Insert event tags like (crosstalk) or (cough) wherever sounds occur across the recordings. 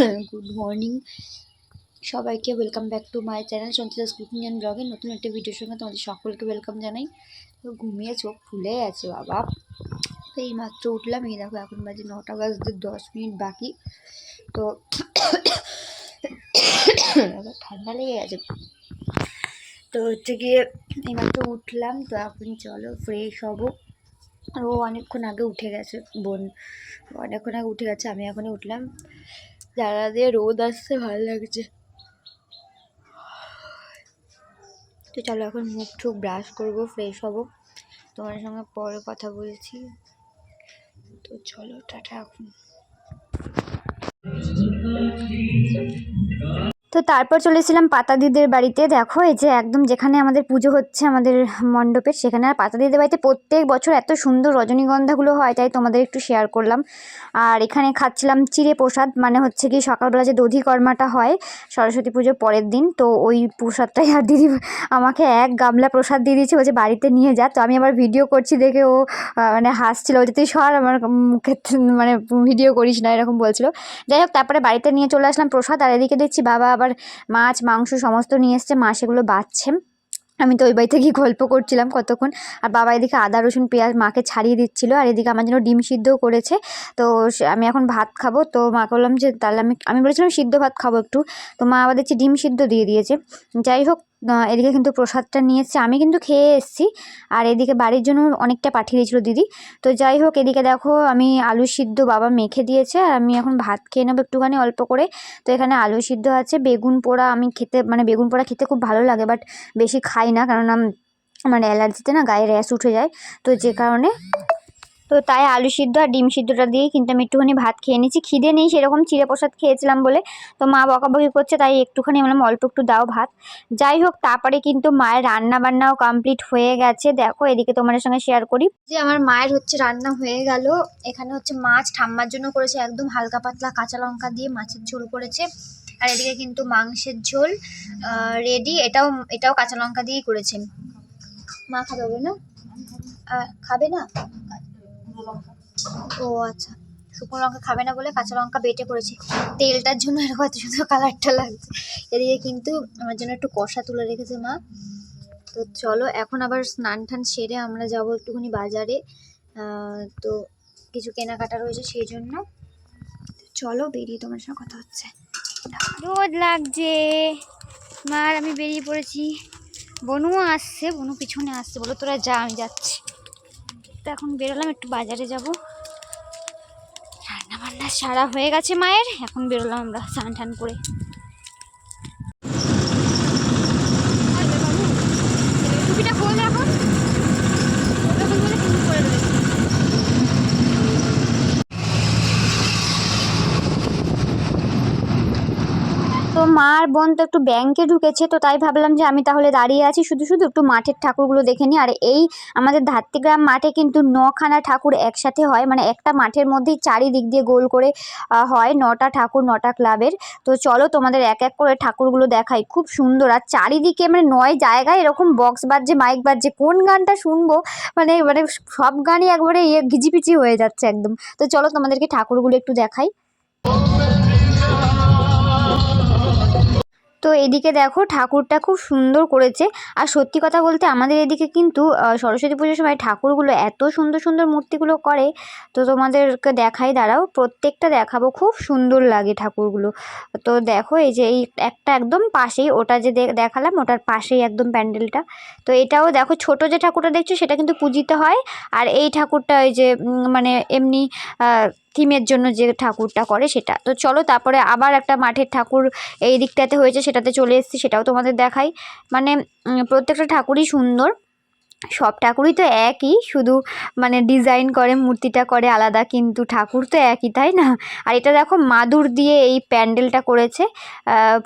(coughs) Good morning সবাইকে welcome back to my channel Sanchita's cooking and ব্লগে নতুন একটা ভিডিওর সঙ্গে তোমাদের সকলকে ওয়েলকাম জানাই। তো ঘুমিয়ে চোখ ফুলে আছে বাবা। তো এই মাত্র উঠলাম, এই দেখো এখন বাজে নটা বাজতে দশ মিনিট বাকি। তো (coughs) ঠান্ডা লেগে গেছে। তো হচ্ছে গিয়ে এই মাত্র উঠলাম, তো এখন চলো ফ্রেশ হব। ও অনেকক্ষণ আগে উঠে গেছে, বোন। অনেকক্ষণ আগে উঠে গেছে, আমি এখনই উঠলাম। জানলা দিয়ে রোদ আসছে, ভালো লাগছে। তো চলো এখন মুখ ঠুক ব্রাশ করব ফ্রেশ হব। তোমার সঙ্গে পরে কথা বলছি। তো চলো, টাটা এখন। তো তারপর চলেছিলাম পাতাদিদের বাড়িতে। দেখো, এই যে একদম যেখানে আমাদের পুজো হচ্ছে আমাদের মণ্ডপের, সেখানে আর পাতাদিদের বাড়িতে প্রত্যেক বছর এত সুন্দর রজনীগন্ধাগুলো হয়, তাই তোমাদের একটু শেয়ার করলাম। আর এখানে খাচ্ছিলাম চিড়ে প্রসাদ মানে হচ্ছে কি সকালবেলা যে দধি কর্মাটা হয়, সরস্বতী পুজোর পরের দিন, তো ওই প্রসাদটাই আর দিদি আমাকে এক গামলা প্রসাদ দিয়ে দিয়েছে বলছে বাড়িতে নিয়ে যা। তো আমি আবার ভিডিও করছি দেখে ও মানে হাসছিল যে তুই সর, আমার মুখে মানে ভিডিও করিস না, এরকম বলছিল। যাই হোক, তারপরে বাড়িতে নিয়ে চলে আসলাম প্রসাদ, আর এদিকে দেখছি বাবা আবার মাছ, মাংস সমস্ত নিয়ে এসছে, মা সেগুলো বাচ্ছে। আমি তো ওই বাড়িতে গিয়ে গল্প করছিলাম কতক্ষণ। আর বাবা এদিকে আদা, রসুন, পেঁয়াজ মাকে ছাড়িয়ে দিচ্ছিল, আর এদিকে আমার জন্য ডিম সিদ্ধও করেছে। তো আমি এখন ভাত খাব। তো মাকে বললাম যে, তাহলে আমি আমি বলেছিলাম সিদ্ধ ভাত খাব একটু। তো মা আবার দেখছি ডিম সিদ্ধ দিয়ে দিয়েছে। যাই হোক এদিকে কিন্তু প্রসাদটা নিয়ে এসছে আমি কিন্তু খেয়ে এসেছি। আর এদিকে বাড়ির জন্য অনেকটা পাঠিয়ে দিয়েছিল দিদি। তো যাই হোক, এদিকে দেখো, আমি আলু সিদ্ধ বাবা মেখে দিয়েছে। আর আমি এখন ভাত খেয়ে নেব একটুখানি অল্প করে। তো এখানে আলু সিদ্ধ আছে, বেগুন পোড়া আমি খেতে মানে বেগুন পোড়া খেতে খুব ভালো লাগে, বাট বেশি খাই না। কারণ আম- আমার অ্যালার্জিতে না গায়ে র্যাশ উঠে যায়। তো যে কারণে তো তাই আলু সিদ্ধ আর ডিম সিদ্ধটা দিয়েই কিন্তু আমি একটুখানি ভাত খেয়ে নিয়েছি। খিদে নেই, সেরকম চিড়ে প্রসাদ খেয়েছিলাম বলে। তো মা বকাবকি করছে, তাই একটুখানি বললাম, অল্প একটু দাও ভাত। যাই হোক, তারপরে কিন্তু মায়ের রান্না বান্নাও কমপ্লিট হয়ে গেছে। দেখো, এদিকে তোমাদের সঙ্গে শেয়ার করি। যে আমার মায়ের হচ্ছে রান্না হয়ে গেল। এখানে হচ্ছে মাছ ঠাম্মার জন্য করেছে, একদম হালকা পাতলা কাঁচা লঙ্কা দিয়ে মাছের ঝোল করেছে। আর এদিকে কিন্তু মাংসের ঝোল রেডি এটাও এটাও কাঁচা লঙ্কা দিয়েই করেছে। মা খাবে না খাবে না? ও আচ্ছা। শুকনো লঙ্কা খাবে না বলে কাঁচা লঙ্কা বেটে করেছে তেলটার জন্য এরকম এত সুন্দর কালারটা লাগছে। এদিকে কিন্তু আমার জন্য একটু কষা তুলে রেখেছে মা। তো চলো, এখন আবার স্নান টান সেরে আমরা যাব একটুখানি বাজারে। তো কিছু কেনাকাটা রয়েছে সেই জন্য। চলো, বেরিয়ে তোমার সঙ্গে কথা হচ্ছে। রোদ লাগছে। মার, আমি বেরিয়ে পড়েছি। বনুও আসছে, বনু পিছনে আসছে। বলো, তোরা যা, আমি যাচ্ছি। তো এখন বেরোলাম, একটু বাজারে যাব। সারা হয়ে গেছে মায়ের। এখন বেরোলাম আমরা স্নান টান করে টুপিটা খোল এখন ওটা খুলবো না, কিন্তু পরে রয়েছে। তো মা আর বোন তো একটু ব্যাংকে ঢুকেছে, তো তাই ভাবলাম যে আমি তাহলে দাঁড়িয়ে আছি, শুধু শুধু একটু মাঠের ঠাকুরগুলো দেখে নিই। আর এই আমাদের ধাত্রীগ্রাম মাঠে কিন্তু নখানা ঠাকুর একসাথে হয় মানে একটা মাঠের মধ্যেই চারিদিক দিয়ে গোল করে হয় নটা ঠাকুর, নটা ক্লাবের। তো চলো তোমাদের এক এক করে ঠাকুরগুলো দেখাই, খুব সুন্দর। আর চারিদিকে মানে নয় জায়গায় এরকম বক্স বাজছে মাইক বাজছে, কোন গানটা শুনব? মানে মানে সব গানই একবারে ইয়ে ঘিচিপিচি হয়ে যাচ্ছে একদম। তো চলো তোমাদেরকে ঠাকুরগুলো একটু দেখাই। তো এদিকে দেখো ঠাকুরটা খুব সুন্দর করেছে। আর সত্যি কথা বলতে আমাদের এদিকে কিন্তু সরস্বতী পুজোর সময় ঠাকুরগুলো এত সুন্দর সুন্দর মূর্তিগুলো করে। তো তোমাদেরকে দেখাই, দাঁড়াও, প্রত্যেকটা দেখাবো, খুব সুন্দর লাগে ঠাকুরগুলো। তো দেখো এই যে এই একটা একদম পাশেই, ওটা যে দেখালাম, ওটার পাশেই একদম প্যান্ডেলটা। তো এটাও দেখো, ছোট যে ঠাকুরটা দেখছ, সেটা কিন্তু পূজিত হয়। আর এই ঠাকুরটা ওই যে মানে এমনি থিমের জন্য যে ঠাকুরটা করে সেটা। তো চলো তারপরে আবার একটা মাঠের ঠাকুর এই দিকটাতে হয়েছে, সেটাতে চলে এসেছি, সেটাও তোমাদের দেখাই। মানে প্রত্যেকটা ঠাকুরই সুন্দর। সব ঠাকুরই তো একই, শুধু মানে ডিজাইন করে, মূর্তিটা করে আলাদা, কিন্তু ঠাকুর তো একই, তাই না? আর এটা দেখো, মাদুর দিয়ে এই প্যান্ডেলটা করেছে।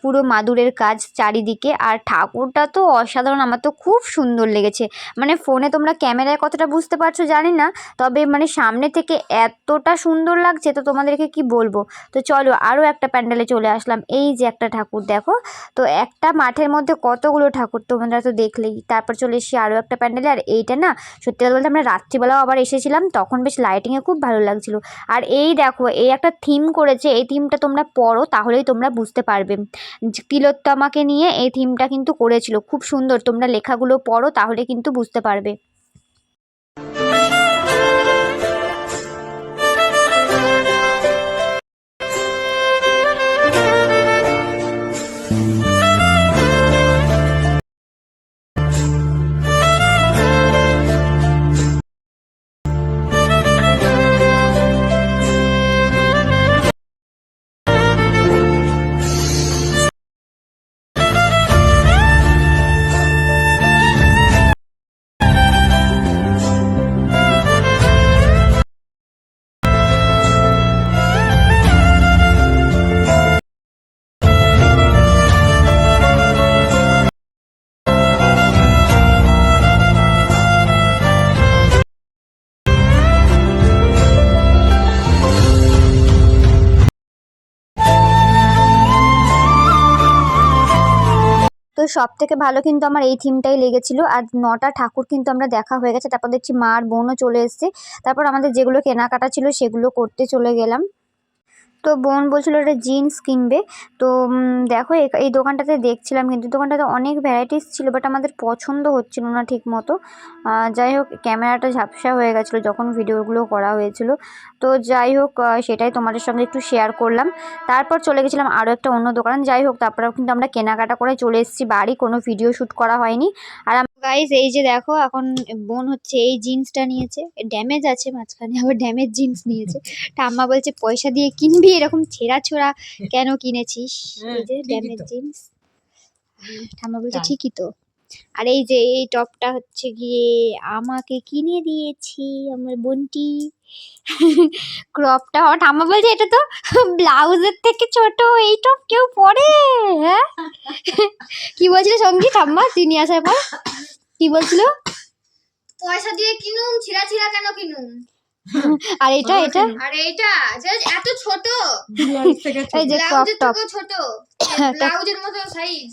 পুরো মাদুরের কাজ চারিদিকে। আর ঠাকুরটা তো অসাধারণ, আমার তো খুব সুন্দর লেগেছে। মানে ফোনে তোমরা ক্যামেরায় কতটা বুঝতে পারছ জানি না, তবে মানে সামনে থেকে এতটা সুন্দর লাগছে, তো তোমাদেরকে কি বলব? তো চলো আরও একটা প্যান্ডেলে চলে আসলাম। এই যে একটা ঠাকুর দেখো, তো একটা মাঠের মধ্যে কতগুলো ঠাকুর তোমরা তো দেখলেই। তারপর চলে এসেছি আরও একটা প্যান্ডেলে। প্যান্ডেলে আর এইটা না সত্যি কথা বলতে আমরা রাত্রিবেলাও আবার এসেছিলাম, তখন বেশ লাইটিংয়ে খুব ভালো লাগছিল। আর এই দেখো, এই একটা থিম করেছে, এই থিমটা তোমরা পড়ো, তাহলেই তোমরা বুঝতে পারবে। তিলোত্তমাকে নিয়ে এই থিমটা কিন্তু করেছিল, খুব সুন্দর, তোমরা লেখাগুলো পড়ো, তাহলে কিন্তু বুঝতে পারবে। সব থেকে ভালো কিন্তু আমার এই থিমটাই লেগেছিল। আর নটা ঠাকুর কিন্তু আমরা দেখা হয়ে গেছে। তারপর দেখছি মার বোনও চলে এসছে। তারপর আমাদের যেগুলো কেনাকাটা ছিল সেগুলো করতে চলে গেলাম। তো বোন বলছিল একটা জিন্স কিনবে। তো দেখো এই দোকানটাতে দেখছিলাম কিন্তু দোকানটাতে অনেক ভ্যারাইটিস ছিল বাট আমাদের পছন্দ হচ্ছিল না ঠিক মতো যাই হোক, ক্যামেরাটা ঝাপসা হয়ে গেছিল যখন ভিডিওগুলো করা হয়েছিল। তো যাই হোক সেটাই তোমাদের সঙ্গে একটু শেয়ার করলাম। তারপর চলে গেছিলাম আরও একটা অন্য দোকান। যাই হোক, তারপরেও কিন্তু আমরা কেনাকাটা করে চলে এসেছি। বাড়ি কোনো ভিডিও শ্যুট করা হয়নি। আর গাইজ এই যে দেখো, এখন বোন হচ্ছে এই জিন্সটা নিয়েছে। ড্যামেজ আছে মাঝখানে, আবার ড্যামেজ জিন্স নিয়েছে। ঠাম্মা বলছে, পয়সা দিয়ে কিনবি? এরকম ছেঁড়া ছোড়া কেন কিনেছিস? হ্যাঁ, এই যে ঠিকই ড্যামেজ তো। জিন্স ঠাম্মা বলছে ঠিকই তো। আর এই যে এই টপটা হচ্ছে গিয়ে আমাকে কিনে দিয়েছি আমার বোনটি। ক্রপটা আমার ঠাম্মা বলছে এটা তো ব্লাউজের থেকে ছোট এই টপ কেউ পরে? হ্যাঁ? কি বলছিল সঙ্গী ঠাম্মা? তুই নিয়ে আসার পর? কি বলছিল? পয়সা দিয়ে কিনুম ছিঁড়া ছিঁড়া কেন কিনুম আর এটা এটা? আর এইটা যে এত এই যে ক্রপ টপ ছোট। হ্যাঁ, ব্লাউজের মতো সাইজ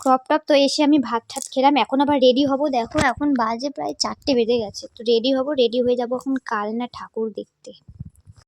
ক্রপ টপ তো এসে আমি ভাত ঠাত খেলাম এখন আবার রেডি হব। দেখো এখন বাজে প্রায় চারটে বেজে গেছে। তো রেডি হব রেডি হয়ে যাব এখন কালনা ঠাকুর দেখতে।